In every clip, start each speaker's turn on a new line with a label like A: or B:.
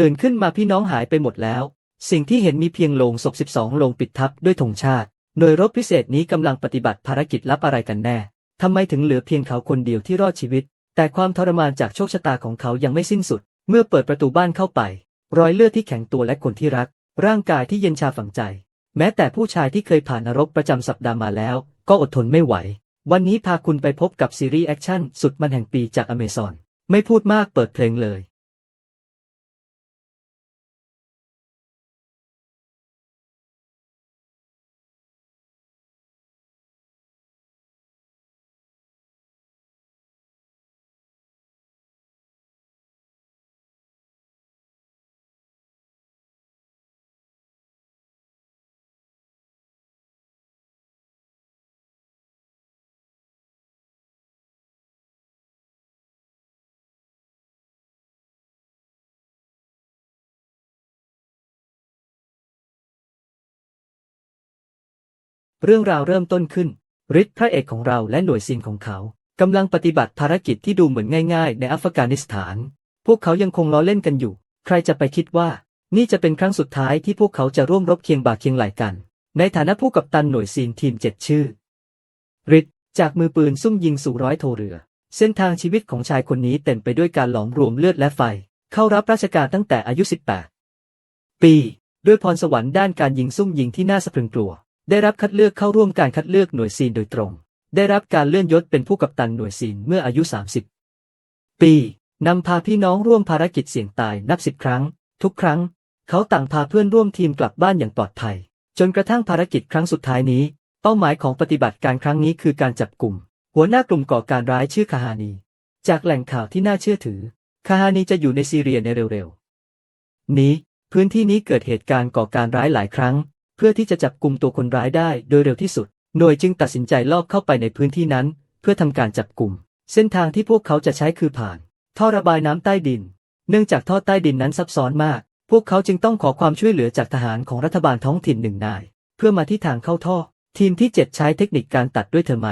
A: ตื่นขึ้นมาพี่น้องหายไปหมดแล้ว สิ่งที่เห็นมีเพียงโลงศพ 12 โลงปิดทับด้วยธงชาติ หน่วยรบพิเศษนี้กำลังปฏิบัติภารกิจลับอะไรกันแน่ทำไมถึงเหลือเพียงเขาคนเดียวที่รอดชีวิต แต่ความทรมานจากโชคชะตาของเขายังไม่สิ้นสุด เมื่อเปิดประตูบ้านเข้าไป รอยเลือดที่แข็งตัวและคนที่รัก ร่างกายที่เย็นชาฝังใจ แม้แต่ผู้ชายที่เคยผ่านนรกประจำสัปดาห์มาแล้ว ก็อดทนไม่ไหว วันนี้พาคุณไปพบกับซีรีส์แอคชั่นสุดมันแห่งปีจากอเมซอนไม่พูดมากเปิดเพลงเลย เรื่องราวเริ่มต้นขึ้นฤทธิ์พระเอกของเราและหน่วยซินของเขากำลังปฏิบัติภารกิจที่ดูเหมือนง่าย ๆ ในอัฟกานิสถาน พวกเขายังคงล้อเล่นกันอยู่ ใครจะไปคิดว่า นี่จะเป็นครั้งสุดท้ายที่พวกเขาจะร่วมรบเคียงบ่าเคียงไหลกัน ในฐานะผู้กัปตันหน่วยซีนทีมเจ็ดชื่อฤทธิ์จากมือปืนซุ่มยิงสู่ร้อยโทเรือ เส้นทางชีวิตของชายคนนี้เต็มไปด้วยการหลอมรวมเลือดและไฟ เข้ารับราชการตั้งแต่อายุ 18 ปี ด้วยพรสวรรค์ด้านการยิงซุ่มยิงที่น่าสะพรึงกลัว ได้รับคัดเลือกเข้าร่วมการคัดเลือกหน่วยซีนโดยตรง ได้รับการเลื่อนยศเป็นผู้กัปตันหน่วยซีนเมื่ออายุ 30 ปี นำพาพี่น้องร่วมภารกิจเสี่ยงตายนับสิบครั้ง ทุกครั้ง เขาต่างพาเพื่อนร่วมทีมกลับบ้านอย่างปลอดภัย จนกระทั่งภารกิจครั้งสุดท้ายนี้ เป้าหมายของปฏิบัติการครั้งนี้คือการจับกลุ่ม หัวหน้ากลุ่มก่อการร้ายชื่อคาฮานี จากแหล่งข่าวที่น่าเชื่อถือ คาฮานีจะอยู่ในซีเรียในเร็วๆ นี้ พื้นที่นี้เกิดเหตุการณ์ก่อการร้ายหลายครั้ง เพื่อที่จะจับกลุ่มตัวคนร้ายได้โดยเร็วที่สุด หน่วยจึงตัดสินใจลอบเข้าไปในพื้นที่นั้น เพื่อทำการจับกลุ่ม เส้นทางที่พวกเขาจะใช้คือผ่าน ท่อระบายน้ำใต้ดิน เนื่องจากท่อใต้ดินนั้นซับซ้อนมาก พวกเขาจึงต้องขอความช่วยเหลือจากทหารของรัฐบาลท้องถิ่นหนึ่งนาย เพื่อมาที่ทางเข้าท่อ ทีมที่ 7 ใช้เทคนิคการตัดด้วยเทอร์ไม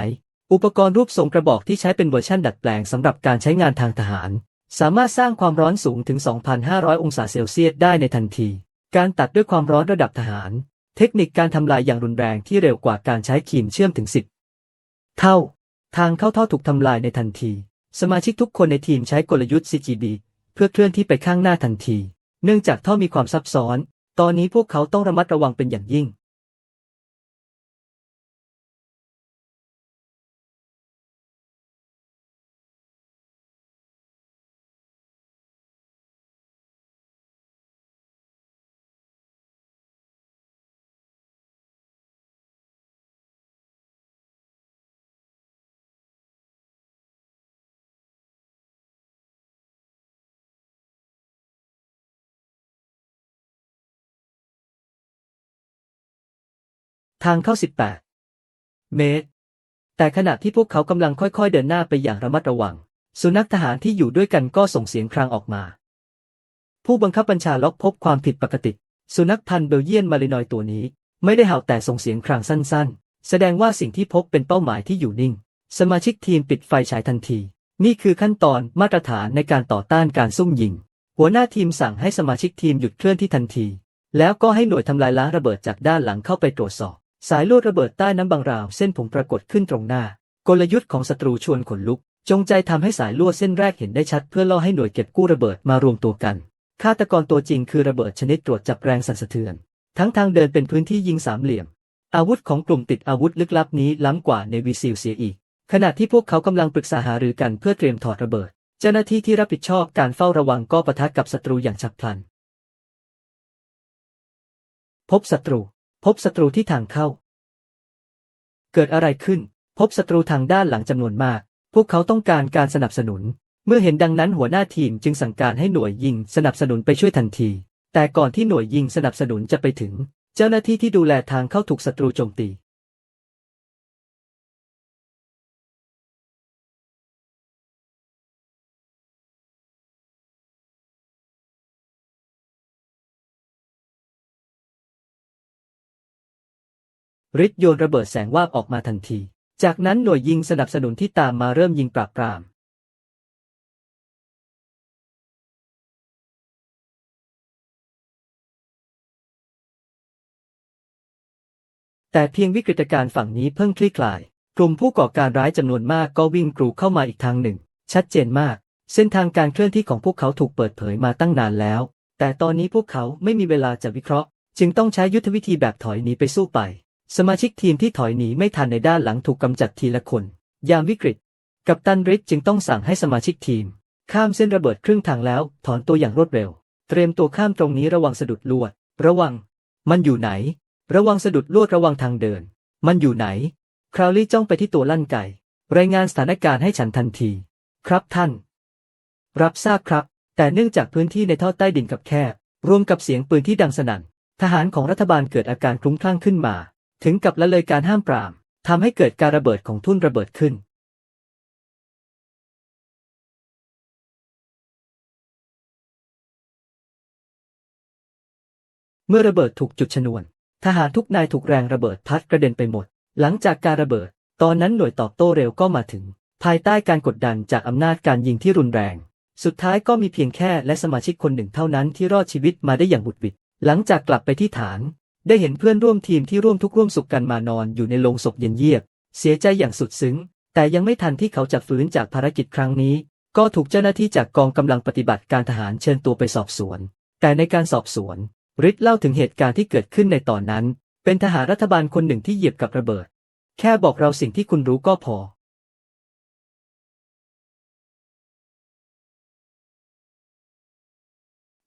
A: อุปกรณ์รูปทรงกระบอกที่ใช้เป็นเวอร์ชันดัดแปลงสำหรับการใช้งานทางทหาร สามารถสร้างความร้อนสูงถึง 2,500 องศาเซลเซียสได้ในทันที การตัดด้วยความร้อนระดับทหาร เทคนิคการทำลายอย่างรุนแรงที่เร็วกว่าการใช้ครีมเชื่อมถึง 10 เท่า ทางเข้าท่อถูกทำลายในทันที สมาชิกทุกคนในทีมใช้กลยุทธ์ CGD เพื่อเคลื่อนที่ไปข้างหน้าทันที เนื่องจากท่อมีความซับซ้อน ตอนนี้พวกเขาต้องระมัดระวังเป็นอย่างยิ่ง ทางเข้า 18 เมตร แต่ขณะที่พวกเขากำลังค่อยๆเดินหน้าไปอย่างระมัดระวัง สุนัขทหารที่อยู่ด้วยกันก็ส่งเสียงครางออกมา ผู้บังคับบัญชาล็อกพบความผิดปกติ สุนัขพันธุ์เบลเยียนมารินอยตัวนี้ ไม่ได้เห่าแต่ส่งเสียงครางสั้น ๆ แสดงว่าสิ่งที่พบเป็นเป้าหมายที่อยู่นิ่ง สมาชิกทีมปิดไฟฉายทันที นี่คือขั้นตอนมาตรฐานในการต่อต้านการซุ่มยิง หัวหน้าทีมสั่งให้สมาชิกทีมหยุดเคลื่อนที่ทันทีแล้วก็ให้หน่วยทำลายล้างระเบิดจากด้านหลังเข้าไปตรวจสอบ สายลวดระเบิดใต้น้ำบางราวเส้นผมปรากฏขึ้นตรงหน้า กลยุทธ์ของศัตรูชวนขนลุก จงใจทำให้สายลวดเส้นแรกเห็นได้ชัดเพื่อล่อให้หน่วยเก็บกู้ระเบิดมารวมตัวกันฆาตกรตัวจริงคือระเบิดชนิดตรวจจับแรงสั่นสะเทือน ทั้งทางเดินเป็นพื้นที่ยิงสามเหลี่ยม อาวุธของกลุ่มติดอาวุธลึกลับนี้ล้ำกว่าในวีซิลเสียอีก ขณะที่พวกเขากำลังปรึกษาหารือกันเพื่อเตรียมถอดระเบิด เจ้าหน้าที่ที่รับผิดชอบการเฝ้าระวังก็ปะทะกับศัตรูอย่างฉับพลัน พบศัตรู พบศัตรูที่ทางเข้า เกิดอะไรขึ้น พบศัตรูทางด้านหลังจำนวนมาก พวกเขาต้องการการสนับสนุน เมื่อเห็นดังนั้นหัวหน้าทีมจึงสั่งการให้หน่วยยิงสนับสนุนไปช่วยทันที แต่ก่อนที่หน่วยยิงสนับสนุนจะไปถึง เจ้าหน้าที่ที่ดูแลทางเข้าถูกศัตรูโจมตี ฤทธิ์โยนระเบิดแสงว่าออกมาทันที จากนั้นหน่วยยิงสนับสนุนที่ตามมาเริ่มยิงปราบปราม แต่เพียงวิกฤตการณ์ฝั่งนี้เพิ่งคลี่คลาย กลุ่มผู้ก่อการร้ายจำนวนมากก็วิ่งกรูเข้ามาอีกทางหนึ่ง ชัดเจนมาก เส้นทางการเคลื่อนที่ของพวกเขาถูกเปิดเผยมาตั้งนานแล้ว แต่ตอนนี้พวกเขาไม่มีเวลาจะวิเคราะห์ จึงต้องใช้ยุทธวิธีแบบถอยหนีไปสู้ไป สมาชิกทีมที่ถอยหนีไม่ทันในด้านหลังถูกกำจัดทีละคน ยามวิกฤต กัปตันริดจึงต้องสั่งให้สมาชิกทีม ข้ามเส้นระเบิดครึ่งทางแล้ว ถอนตัวอย่างรวดเร็ว เตรียมตัวข้ามตรงนี้ระวังสะดุดลวด ระวัง มันอยู่ไหน ระวังสะดุดลวดระวังทางเดิน มันอยู่ไหน คราวลี่จ้องไปที่ตัวลั่นไก่รายงานสถานการณ์ให้ฉันทันที ครับท่าน รับทราบครับ แต่เนื่องจากพื้นที่ในท่อใต้ดินกับแคบ รวมกับเสียงปืนที่ดังสนั่น ทหารของรัฐบาลเกิดอาการคลุ้มคลั่งขึ้นมา ถึงกับละเลยการห้ามปรามทำให้เกิดการระเบิดของทุ่นระเบิดขึ้น เมื่อระเบิดถูกจุดชนวน ทหารทุกนายถูกแรงระเบิดพัดกระเด็นไปหมด หลังจากการระเบิด ตอนนั้นหน่วยตอบโต้เร็วก็มาถึง ภายใต้การกดดันจากอำนาจการยิงที่รุนแรง สุดท้ายก็มีเพียงแค่และสมาชิกคนหนึ่งเท่านั้นที่รอดชีวิตมาได้อย่างบุดบิด หลังจากกลับไปที่ฐาน ได้เห็นเพื่อนร่วมทีมที่ร่วมทุกข์ร่วมสุขกันมานอนอยู่ในโลงศพเย็นเยียบ เสียใจอย่างสุดซึ้ง แต่ยังไม่ทันที่เขาจะฟื้นจากภารกิจครั้งนี้ ก็ถูกเจ้าหน้าที่จากกองกำลังปฏิบัติการทหารเชิญตัวไปสอบสวน แต่ในการสอบสวนริดเล่าถึงเหตุการณ์ที่เกิดขึ้นในตอนนั้น เป็นทหารรัฐบาลคนหนึ่งที่เหยียบกับระเบิด แค่บอกเราสิ่งที่คุณรู้ก็พอ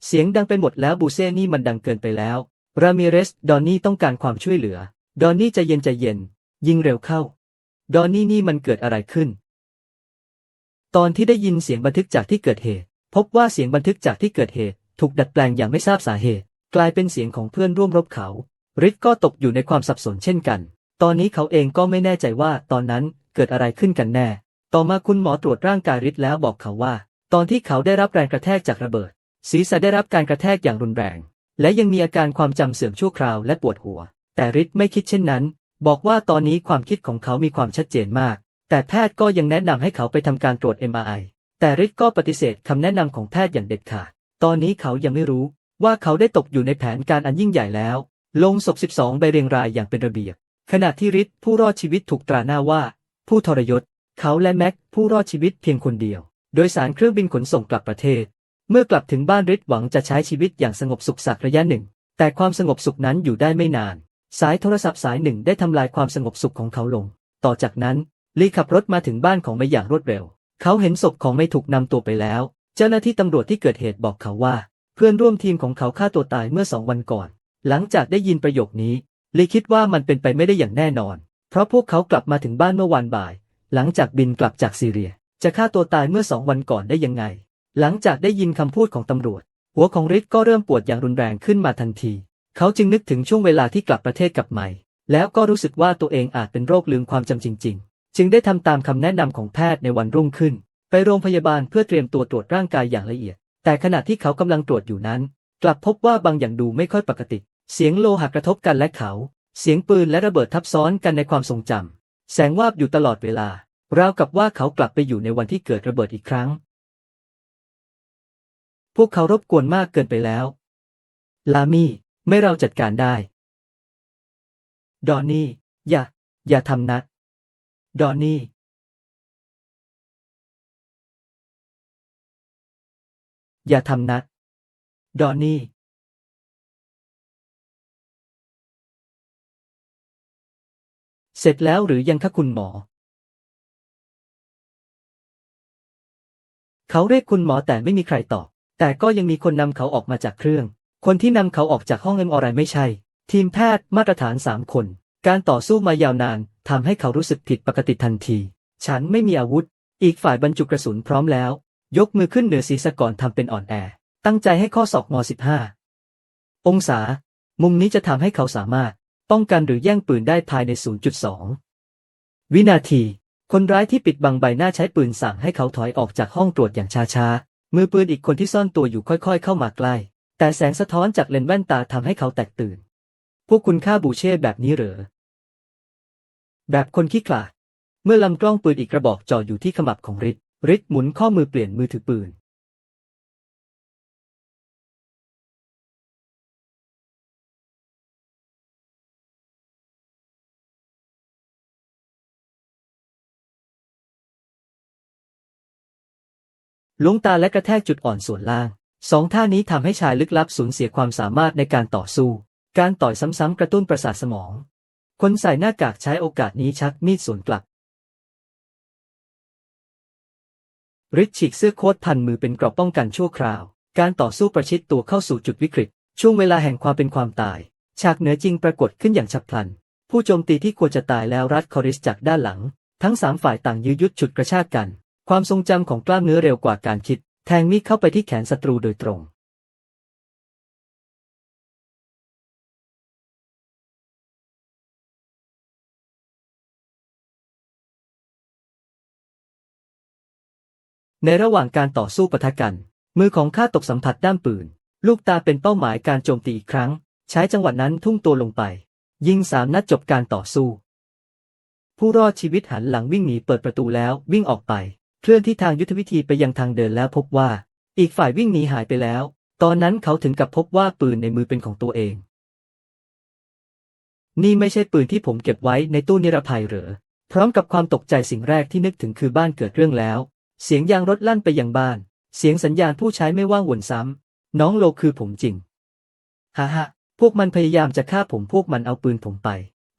A: เสียงดังไปหมดแล้วบูเซ่นี่มันดังเกินไปแล้ว รามิเรส ดอนนี่ต้องการความช่วยเหลือ ดอนนี่ใจเย็นใจเย็น ยิงเร็วเข้า ดอนนี่นี่มันเกิดอะไรขึ้น ตอนที่ได้ยินเสียงบันทึกจากที่เกิดเหตุ พบว่าเสียงบันทึกจากที่เกิดเหตุ ถูกดัดแปลงอย่างไม่ทราบสาเหตุ กลายเป็นเสียงของเพื่อนร่วมรบเขาริดก็ตกอยู่ในความสับสนเช่นกัน ตอนนี้เขาเองก็ไม่แน่ใจว่าตอนนั้นเกิดอะไรขึ้นกันแน่ ต่อมาคุณหมอตรวจร่างกายริดแล้วบอกเขาว่า ตอนที่เขาได้รับแรงกระแทกจากระเบิด ศีรษะได้รับการกระแทกอย่างรุนแรง และยังมีอาการความจำเสื่อมชั่วคราวและปวดหัว แต่ริดไม่คิดเช่นนั้น บอกว่าตอนนี้ความคิดของเขามีความชัดเจนมาก แต่แพทย์ก็ยังแนะนำให้เขาไปทำการตรวจ MRI แต่ริดก็ปฏิเสธคำแนะนำของแพทย์อย่างเด็ดขาด ตอนนี้เขายังไม่รู้ว่าเขาได้ตกอยู่ในแผนการอันยิ่งใหญ่แล้ว ลงศพ 12 ใบเรียงรายอย่างเป็นระเบียบ ขณะที่ริดผู้รอดชีวิตถูกตราหน้าว่า ผู้ทรยศ เขาและแม็กผู้รอดชีวิตเพียงคนเดียว โดยสารเครื่องบินขนส่งกลับประเทศ เมื่อกลับถึงบ้านริดหวังจะใช้ชีวิตอย่างสงบสุขสักระยะหนึ่ง แต่ความสงบสุขนั้นอยู่ได้ไม่นาน สายโทรศัพท์สายหนึ่งได้ทำลายความสงบสุขของเขาลง ต่อจากนั้นลีขับรถมาถึงบ้านของเมย์อย่างรวดเร็ว เขาเห็นศพของเมย์ถูกนำตัวไปแล้ว เจ้าหน้าที่ตำรวจที่เกิดเหตุบอกเขาว่า เพื่อนร่วมทีมของเขาฆ่าตัวตายเมื่อสองวันก่อน หลังจากได้ยินประโยคนี้ลีคิดว่ามันเป็นไปไม่ได้อย่างแน่นอน เพราะพวกเขากลับมาถึงบ้านเมื่อวันบ่าย หลังจากบินกลับจากซีเรีย จะฆ่าตัวตายเมื่อสองวันก่อนได้ยังไง หลังจากได้ยินคำพูดของตำรวจ หัวของริดก็เริ่มปวดอย่างรุนแรงขึ้นมาทันที เขาจึงนึกถึงช่วงเวลาที่กลับประเทศกลับใหม่ แล้วก็รู้สึกว่าตัวเองอาจเป็นโรคลืมความจำจริง ๆ จึงได้ทำตามคำแนะนำของแพทย์ในวันรุ่งขึ้น ไปโรงพยาบาลเพื่อเตรียมตัวตรวจร่างกายอย่างละเอียด แต่ขณะที่เขากำลังตรวจอยู่นั้น กลับพบว่าบางอย่างดูไม่ค่อยปกติ เสียงโลหะกระทบกันและเขา เสียงปืนและระเบิดทับซ้อนกันในความทรงจำแสงวาบอยู่ตลอดเวลาราวกับว่าเขากลับไปอยู่ในวันที่เกิดระเบิดอีกครั้ง พวกเขารบกวนมากเกินไปแล้ว ลามี่ ไม่เราจัดการได้ ดอนนี่ อย่า อย่าทำนะ ดอนนี่ อย่าทำนะ ดอนนี่ เสร็จแล้วหรือยังคะคุณหมอ เขาเรียกคุณหมอแต่ไม่มีใครตอบ แต่ก็ยังมีคนนำเขาออกมาจากเครื่อง คนที่นำเขาออกจากห้องเอ็มอไรไม่ใช่ ทีมแพทย์มาตรฐานสามคน การต่อสู้มายาวนานทำให้เขารู้สึกผิดปกติทันที ฉันไม่มีอาวุธ อีกฝ่ายบรรจุกระสุนพร้อมแล้ว ยกมือขึ้นเหนือศีรษะก่อนทำเป็นอ่อนแอ ตั้งใจให้ข้อศอกงอ15 องศา มุมนี้จะทำให้เขาสามารถ ป้องกันหรือแย่งปืนได้ภายใน 0.2 วินาที คนร้ายที่ปิดบังใบหน้าใช้ปืนสั่งให้เขาถอยออกจากห้องตรวจอย่างช้าๆ มือปืนอีกคนที่ซ่อนตัวอยู่ค่อยๆ เข้ามาใกล้ แต่แสงสะท้อนจากเลนส์แว่นตาทำให้เขาแตกตื่น พวกคุณฆ่าบูเช่แบบนี้เหรอ แบบคนขี้ขลาดเมื่อลำกล้องปืนอีกกระบอกจ่ออยู่ที่ขมับของริดริดหมุนข้อมือเปลี่ยนมือถือปืน ลวงตาและกระแทกจุดอ่อนส่วนล่างสองท่านี้ทำให้ชายลึกลับสูญเสียความสามารถในการต่อสู้ การต่อยซ้ำๆกระตุ้นประสาทสมอง คนใส่หน้ากากใช้โอกาสนี้ชักมีดสวนกลับริชฉีกเสื้อโค้ทพันมือเป็นกราะป้องกันชั่วคราว การต่อสู้ประชิดตัวเข้าสู่จุดวิกฤต ช่วงเวลาแห่งความเป็นความตาย ฉากเหนือจริงปรากฏขึ้นอย่างฉับพลัน ผู้โจมตีที่ควรจะตายแล้วรัดคอริสจากด้านหลัง ทั้งสามฝ่ายต่างยื้อยุดฉุดกระชากกัน ความทรงจำของกล้ามเนื้อเร็วกว่าการคิด แทงมีดเข้าไปที่แขนศัตรูโดยตรง ในระหว่างการต่อสู้ปะทะกัน มือของข้าตกสัมผัสด้ามปืน ลูกตาเป็นเป้าหมายการโจมตีอีกครั้ง ใช้จังหวะนั้นทุ่งตัวลงไป ยิงสามนัดจบการต่อสู้ ผู้รอดชีวิตหันหลังวิ่งหนีเปิดประตูแล้ววิ่งออกไป เคลื่อนที่ทางยุทธวิธีไปยังทางเดินแล้วพบว่า อีกฝ่ายวิ่งหนีหายไปแล้ว ตอนนั้นเขาถึงกับพบว่าปืนในมือเป็นของตัวเอง นี่ไม่ใช่ปืนที่ผมเก็บไว้ในตู้นิรภัยเหรอ พร้อมกับความตกใจสิ่งแรกที่นึกถึงคือบ้านเกิดเรื่องแล้ว เสียงยางรถลั่นไปยังบ้าน เสียงสัญญาณผู้ใช้ไม่ว่างวนซ้ำ น้องโลคือผมจริง ฮ่าฮ่าพวกมันพยายามจะฆ่าผมพวกมันเอาปืนผมไป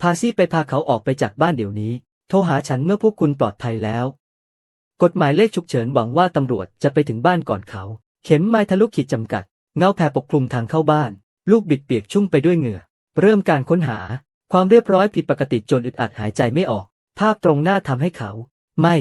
A: พาซี่ไปพาเขาออกไปจากบ้านเดี๋ยวนี้ โทรหาฉันเมื่อพวกคุณปลอดภัยแล้ว กฎหมายเลขฉุกเฉินหวังว่าตำรวจจะไปถึงบ้านก่อนเขา เข็มไม้ทะลุขีดจำกัด เงาแผ่ปกคลุมทางเข้าบ้าน ลูกบิดเปียกชุ่มไปด้วยเหงื่อ เริ่มการค้นหา ความเรียบร้อยผิดปกติจนอึดอัดหายใจไม่ออก ภาพตรงหน้าทำให้เขา ไม่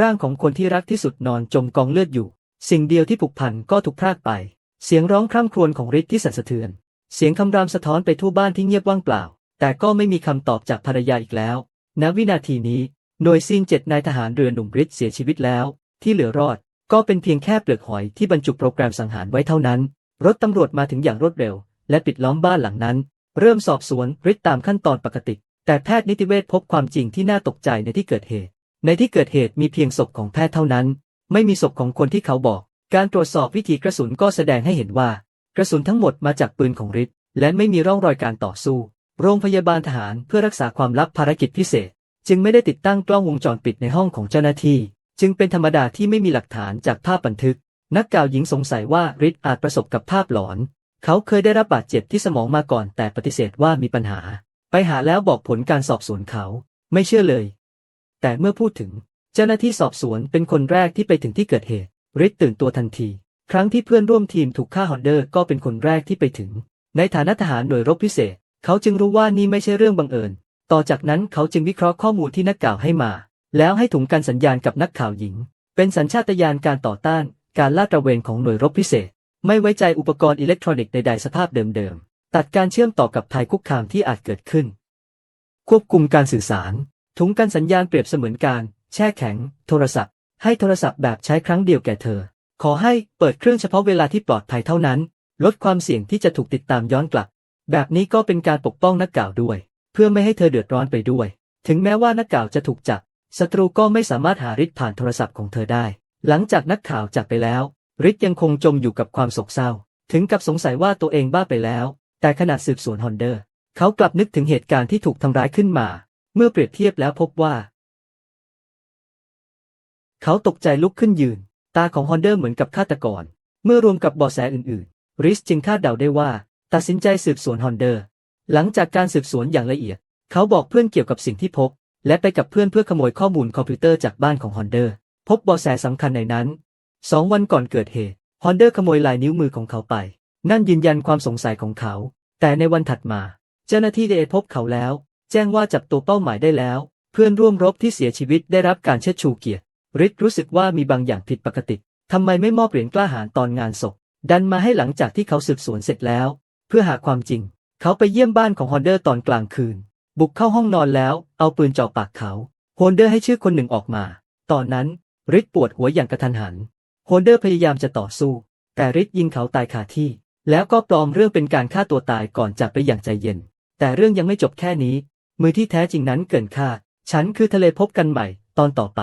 A: ร่างของคนที่รักที่สุดนอนจมกองเลือดอยู่ สิ่งเดียวที่ผูกพันก็ถูกพรากไป เสียงร้องคร่ำครวญของฤทธิ์ที่สั่นสะเทือน เสียงคำรามสะท้อนไปทั่วบ้านที่เงียบว่างเปล่า แต่ก็ไม่มีคำตอบจากภรรยาอีกแล้ว ณ วินาทีนี้ หน่วยซีนเจ็ดนายทหารเรือหนุ่มฤทธิ์เสียชีวิตแล้ว ที่เหลือรอด ก็เป็นเพียงแค่เปลือกหอยที่บรรจุโปรแกรมสังหารไว้เท่านั้น รถตำรวจมาถึงอย่างรวดเร็ว และปิดล้อมบ้านหลังนั้น เริ่มสอบสวนฤทธิ์ตามขั้นตอนปกติ แต่แพทย์นิติเวชพบความจริงที่น่าตกใจในที่เกิดเหตุ ในที่เกิดเหตุมีเพียงศพของแพทย์เท่านั้น ไม่มีศพของคนที่เขาบอก การตรวจสอบวิธีกระสุนก็แสดงให้เห็นว่า กระสุนทั้งหมดมาจากปืนของฤทธิ์และไม่มีร่องรอยการต่อสู้ โรงพยาบาลทหารเพื่อรักษาความลับภารกิจพิเศษ จึงไม่ได้ติดตั้งกล้องวงจรปิดในห้องของเจ้าหน้าที่ จึงเป็นธรรมดาที่ไม่มีหลักฐานจากภาพบันทึก นักกล่าวหญิงสงสัยว่าฤทธิ์อาจประสบกับภาพหลอน เขาเคยได้รับบาดเจ็บที่สมองมาก่อนแต่ปฏิเสธว่ามีปัญหา ไปหาแล้วบอกผลการสอบสวนเขา ไม่เชื่อเลย แต่เมื่อพูดถึง เจ้าหน้าที่สอบสวนเป็นคนแรกที่ไปถึงที่เกิดเหตุฤทธิ์ตื่นตัวทันที ครั้งที่เพื่อนร่วมทีมถูกฆ่าฮอนเดอร์ก็เป็นคนแรกที่ไปถึง ในฐานะทหารหน่วยรบพิเศษ เขาจึงรู้ว่านี่ไม่ใช่เรื่องบังเอิญ ต่อจากนั้นเขาจึงวิเคราะห์ข้อมูลที่นักข่าวให้มา แล้วให้ถุงการสัญญาณกับนักข่าวหญิง เป็นสัญชาตญาณการต่อต้าน การลาดตระเวนของหน่วยรบพิเศษ ไม่ไว้ใจอุปกรณ์อิเล็กทรอนิกส์ใดๆสภาพเดิมๆตัดการเชื่อมต่อกับภัยคุกคามที่อาจเกิดขึ้น ควบคุมการสื่อสาร ถุงการสัญญาณเปรียบเสมือนการ แช่แข็ง โทรศัพท์ ให้โทรศัพท์แบบใช้ครั้งเดียวแก่เธอ ขอให้เปิดเครื่องเฉพาะเวลาที่ปลอดภัยเท่านั้น ลดความเสี่ยงที่จะถูกติดตามย้อนกลับ แบบนี้ก็เป็นการปกป้องนักข่าวด้วย เพื่อไม่ให้เธอเดือดร้อนไปด้วย ถึงแม้ว่านักข่าวจะถูกจับศัตรูก็ไม่สามารถหาฤทธิ์ผ่านโทรศัพท์ของเธอได้ หลังจากนักข่าวจากไปแล้วฤทธิ์ยังคงจมอยู่กับความโศกเศร้า ถึงกับสงสัยว่าตัวเองบ้าไปแล้ว แต่ขณะสืบสวนฮอนเดอร์ เขากลับนึกถึงเหตุการณ์ที่ถูกทำร้ายขึ้นมา เมื่อเปรียบเทียบแล้วพบว่า เขาตกใจลุกขึ้นยืน ตาของฮอนเดอร์เหมือนกับฆาตกร เมื่อรวมกับเบาะแสอื่นๆ ริสจึงคาดเดาได้ว่า ตัดสินใจสืบสวนฮอนเดอร์ หลังจากการสืบสวนอย่างละเอียด เขาบอกเพื่อนเกี่ยวกับสิ่งที่พบ และไปกับเพื่อนเพื่อขโมยข้อมูลคอมพิวเตอร์จากบ้านของฮอนเดอร์ พบเบาะแสสำคัญในนั้นสองวันก่อนเกิดเหตุฮอนเดอร์ขโมยลายนิ้วมือของเขาไป นั่นยืนยันความสงสัยของเขา แต่ในวันถัดมา เจ้าหน้าที่ได้พบเขาแล้ว แจ้งว่าจับตัวเป้าหมายได้แล้ว เพื่อนร่วมรบที่เสียชีวิตได้รับการเชิดชูเกียรติริทรู้สึกว่ามีบางอย่างผิดปกติทำไมไม่มอบเหรียญกล้าหาญตอนงานศพ ดันมาให้หลังจากที่เขาสืบสวนเสร็จแล้ว เพื่อหาความจริง เขาไปเยี่ยมบ้านของฮอนเดอร์ตอนกลางคืน บุกเข้าห้องนอนแล้ว เอาปืนจ่อปากเขาฮอนเดอร์ให้ชื่อคนหนึ่งออกมา ตอนนั้นริทปวดหัวอย่างกระทันหันฮอนเดอร์พยายามจะต่อสู้ แต่ริทยิงเขาตายคาที่ แล้วก็ปลอมเรื่องเป็นการฆ่าตัวตายก่อนจากไปอย่างใจเย็น แต่เรื่องยังไม่จบแค่นี้ มือที่แท้จริงนั้นเกินคาดฉันคือทะเลพบกันใหม่ ตอนต่อไป